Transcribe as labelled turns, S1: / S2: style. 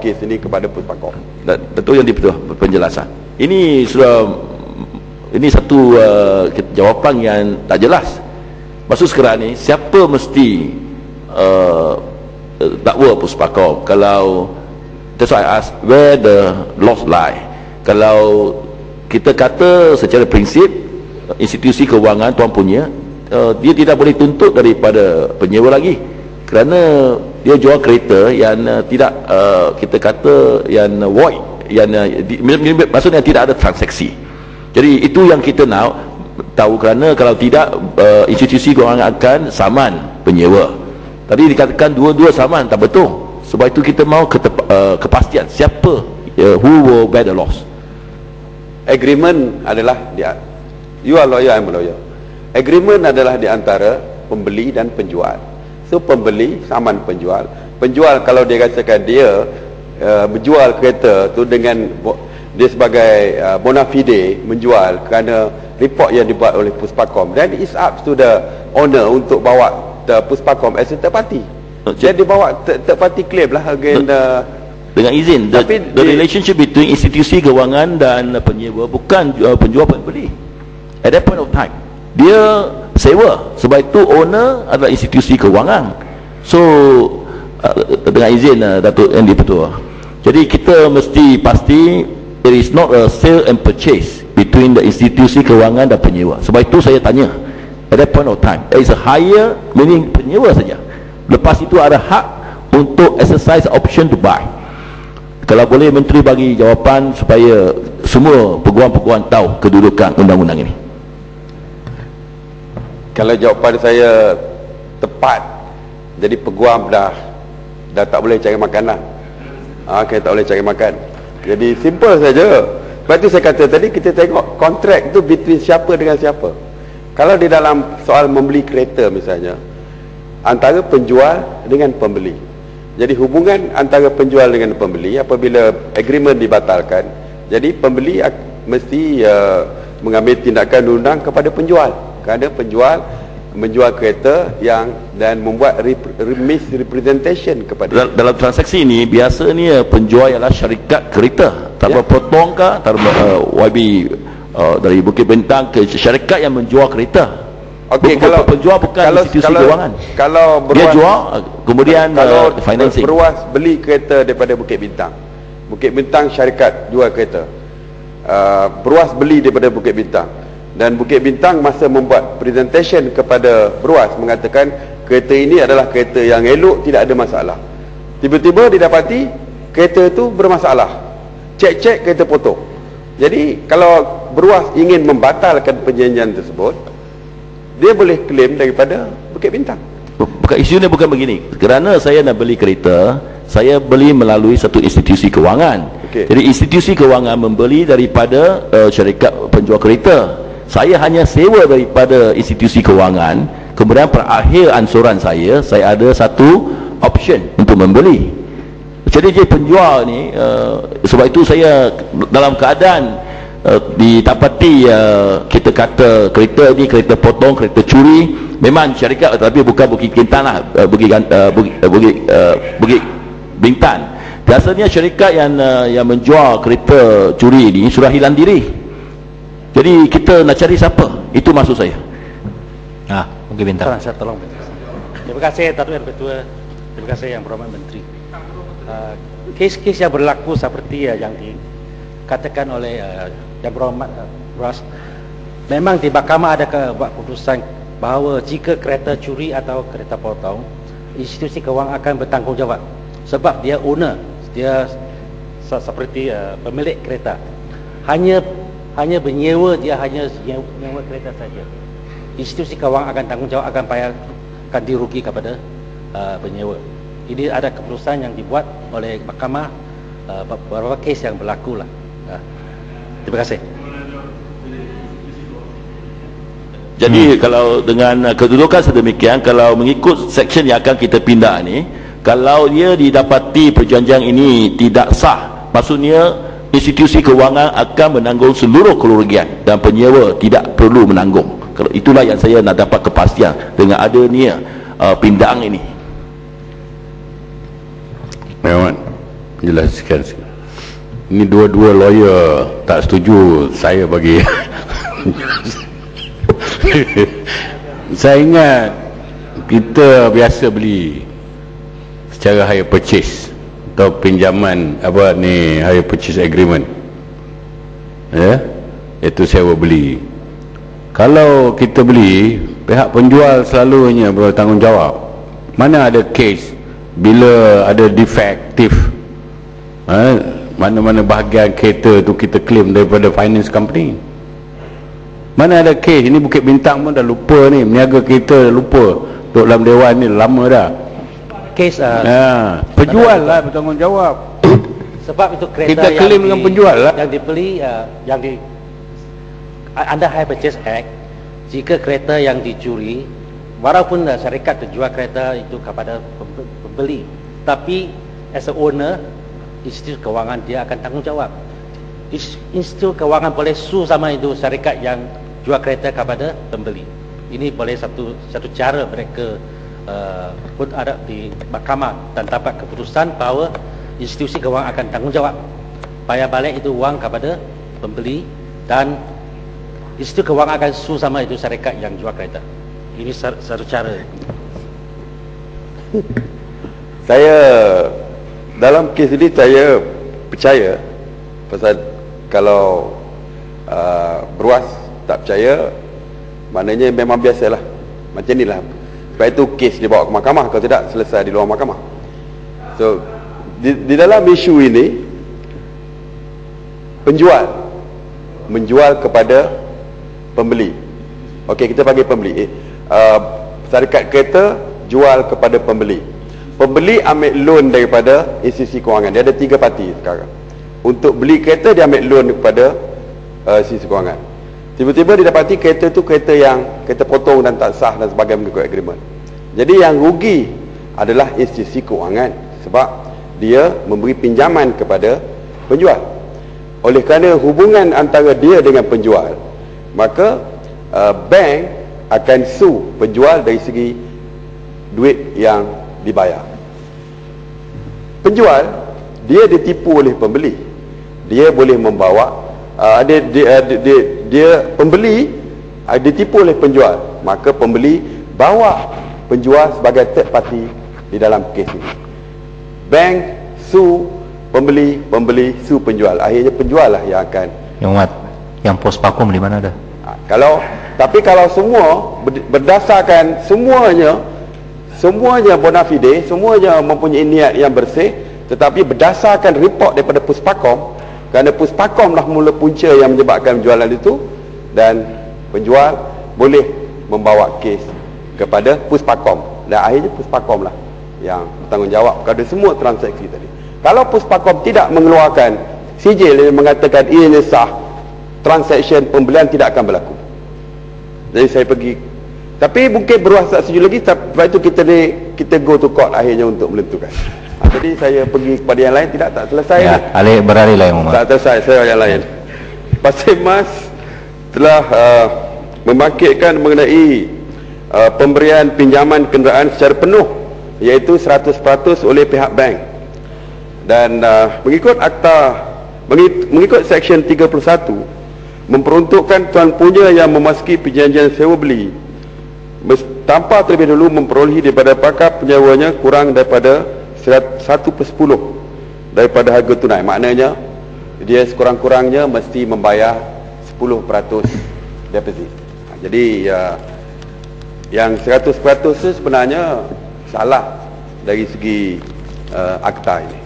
S1: kes ini kepada.
S2: Dan betul yang dibetul penjelasan. Ini sudah ini satu uh, jawapan yang tak jelas. Maksud sekarang ni siapa mesti uh, dakwa Puspakom kalau that's why I ask where the loss lie. Kalau kita kata secara prinsip institusi kewangan tuan punya uh, dia tidak boleh tuntut daripada penyewa lagi kerana dia jual kereta yang uh, tidak uh, kita kata yang uh, void yang uh, maksudnya tidak ada transaksi. Jadi itu yang kita nak tahu kerana kalau tidak uh, institusi kewangan akan saman penyewa. Tadi dikatakan dua-dua saman tak betul. Sebab itu kita mau ketep, uh, kepastian siapa uh, who will bear the loss.
S1: Agreement adalah dia you are lawyer I'm lawyer. Agreement adalah di antara pembeli dan penjual so pembeli saman penjual. Penjual kalau dia rasakan dia uh, menjual kereta tu dengan dia sebagai uh, bona fide menjual kerana report yang dibuat oleh Puspakom then it's up to the owner untuk bawa the Puspakom as a third party. Jadi bawa third party claim lah again uh,
S2: dengan izin the, Tapi the relationship between institusi kewangan dan penyewa bukan uh, penjual pembeli. At that point of time dia sewa. Sebab itu owner adalah institusi kewangan. So uh, dengan izin uh, Datuk Andy Petua. Jadi kita mesti pasti there is not a sale and purchase between the institusi kewangan dan penyewa. Sebab itu saya tanya at that point of time there is a higher meaning penyewa saja. Lepas itu ada hak untuk exercise option to buy. Kalau boleh menteri bagi jawapan supaya semua peguam-peguam tahu kedudukan undang-undang ini
S1: kalau jawapan saya tepat jadi peguam dah. Dah tak boleh cari makan lah ha, kita tak boleh cari makan. Jadi simple saja. Sebab tu saya kata tadi kita tengok kontrak tu between siapa dengan siapa. Kalau di dalam soal membeli kereta misalnya antara penjual dengan pembeli. Jadi hubungan antara penjual dengan pembeli apabila agreement dibatalkan, jadi pembeli mesti uh, mengambil tindakan undang kepada penjual. Kerana penjual menjual kereta yang dan membuat misrepresentation kepada
S2: dalam, dalam transaksi ini biasanya penjual ialah syarikat kereta tak ya. potong ke uh, YB uh, dari Bukit Bintang ke syarikat yang menjual kereta
S1: Okey kalau
S2: penjual bukan kalau, institusi
S1: kalau,
S2: kewangan.
S1: Kalau
S2: beruas, dia jual kemudian
S1: kalau
S2: uh, financing.
S1: Beruas beli kereta daripada Bukit Bintang. Bukit Bintang syarikat jual kereta. Uh, beruas beli daripada Bukit Bintang dan Bukit Bintang masa membuat presentation kepada Beruas mengatakan kereta ini adalah kereta yang elok tidak ada masalah. Tiba-tiba didapati kereta itu bermasalah. Cek-cek kereta potong. Jadi kalau Beruas ingin membatalkan perjanjian tersebut, dia boleh claim daripada Bukit Bintang
S2: bukan isu ni bukan begini kerana saya nak beli kereta saya beli melalui satu institusi kewangan okay. jadi institusi kewangan membeli daripada uh, syarikat penjual kereta saya hanya sewa daripada institusi kewangan. Kemudian perakhir ansuran saya saya ada satu option untuk membeli. Jadi dia penjual ni uh, sebab itu saya dalam keadaan uh, didapati uh, kita kata kereta ni kereta potong kereta curi. Memang syarikat tapi bukan Bukit Kintan lah uh, Bukit, uh, Bukit, uh, Bukit, uh, Bukit Bintan. Biasanya syarikat yang uh, yang menjual kereta curi ni sudah hilang diri jadi kita nak cari siapa? Itu maksud saya.
S3: Ah Bukit Bintang saya tolong terima kasih Datuk Ketua. Terima kasih yang berhormat Menteri. Uh, kes-kes yang berlaku seperti uh, yang dikatakan oleh uh, yang berhormat Ras memang di mahkamah ada buat keputusan bahawa jika kereta curi atau kereta potong institusi kewangan akan bertanggungjawab sebab dia owner dia seperti uh, pemilik kereta. Hanya hanya menyewa dia hanya menyewa kereta saja institusi kewangan akan tanggungjawab akan bayar akan dirugi kepada uh, penyewa ini ada keputusan yang dibuat oleh mahkamah uh, beberapa kes yang berlaku lah uh. Terima kasih.
S2: Jadi hmm. kalau dengan kedudukan sedemikian kalau mengikut section yang akan kita pindah ni kalau dia didapati perjanjian ini tidak sah maksudnya institusi kewangan akan menanggung seluruh kerugian dan penyewa tidak perlu menanggung. Itulah yang saya nak dapat kepastian dengan adanya uh, pindahan ini.
S1: Dewan
S4: jelaskan. Ini dua-dua lawyer tak setuju saya bagi. Saya ingat kita biasa beli secara hire purchase atau pinjaman apa ni hire purchase agreement. Ya? Itu sewa beli. Kalau kita beli pihak penjual selalunya bertanggungjawab. Mana ada case bila ada defektif ha, mana-mana bahagian kereta tu kita claim daripada finance company. Mana ada case ini Bukit Bintang pun dah lupa ni meniaga kereta dah lupa. Duduk dalam dewan ni lama dah
S3: case uh,
S4: ha, penjual lah bertanggungjawab.
S3: Sebab itu kereta
S4: kita
S3: yang
S4: claim
S3: di,
S4: dengan penjual lah.
S3: yang dibeli uh, yang di under high purchase act jika kereta yang dicuri walaupun uh, syarikat terjual kereta itu kepada pembeli tapi as a owner institusi kewangan dia akan tanggungjawab. Institusi kewangan boleh sue sama itu syarikat yang jual kereta kepada pembeli. Ini boleh satu satu cara mereka uh, pun ada di mahkamah dan dapat keputusan bahawa institusi kewangan akan tanggungjawab. Bayar balik itu wang kepada pembeli dan institusi kewangan akan sue sama itu syarikat yang jual kereta. Ini satu cara.
S1: Saya dalam kes ini saya percaya pasal kalau uh, beruas tak percaya maknanya memang biasalah. Macam inilah sebab itu kes dibawa ke mahkamah kalau tidak selesai di luar mahkamah. So di, di dalam isu ini penjual menjual kepada pembeli. Ok kita panggil pembeli eh, uh, syarikat kereta jual kepada pembeli. Pembeli ambil loan daripada institusi kewangan. Dia ada tiga parti sekarang. Untuk beli kereta dia ambil loan kepada uh, institusi kewangan tiba-tiba dia dapati kereta tu kereta yang kereta potong dan tak sah dan sebagainya mengikut agreement. Jadi yang rugi adalah institusi kewangan sebab dia memberi pinjaman kepada penjual. Oleh kerana hubungan antara dia dengan penjual maka uh, bank akan sue penjual dari segi duit yang dibayar. Penjual dia ditipu oleh pembeli. Dia boleh membawa uh, dia, dia, dia, dia, dia pembeli uh, ditipu oleh penjual. Maka pembeli bawa penjual sebagai third party di dalam kes ini. Bank su pembeli pembeli su penjual. Akhirnya penjual lah yang akan
S3: yang mat yang pos pakum di mana dah
S1: kalau tapi kalau semua berdasarkan semuanya semuanya bona fide semuanya mempunyai niat yang bersih tetapi berdasarkan report daripada Puspakom kerana Puspakom lah mula punca yang menyebabkan penjualan itu dan penjual boleh membawa kes kepada Puspakom. Dan akhirnya Puspakom lah yang bertanggungjawab kepada semua transaksi tadi. Kalau Puspakom tidak mengeluarkan sijil yang mengatakan ianya sah transaksi pembelian tidak akan berlaku. Jadi saya pergi. Tapi mungkin beruas tak setuju lagi sebab itu kita ni kita go to court akhirnya untuk menentukan jadi saya pergi kepada yang lain tidak tak selesai
S3: ya, alih beralih lain
S1: tak selesai saya yang lain. Pasir Mas telah uh, membangkitkan mengenai uh, pemberian pinjaman kenderaan secara penuh iaitu 100% oleh pihak bank. Dan uh, mengikut akta mengikut seksyen 31 memperuntukkan tuan punya yang memasuki perjanjian sewa beli tanpa terlebih dahulu memperolehi daripada pakar penyewanya kurang daripada 1 per 10 daripada harga tunai. Maknanya dia sekurang-kurangnya mesti membayar 10% deposit. Ha, jadi ya, yang 100% itu sebenarnya salah dari segi uh, akta ini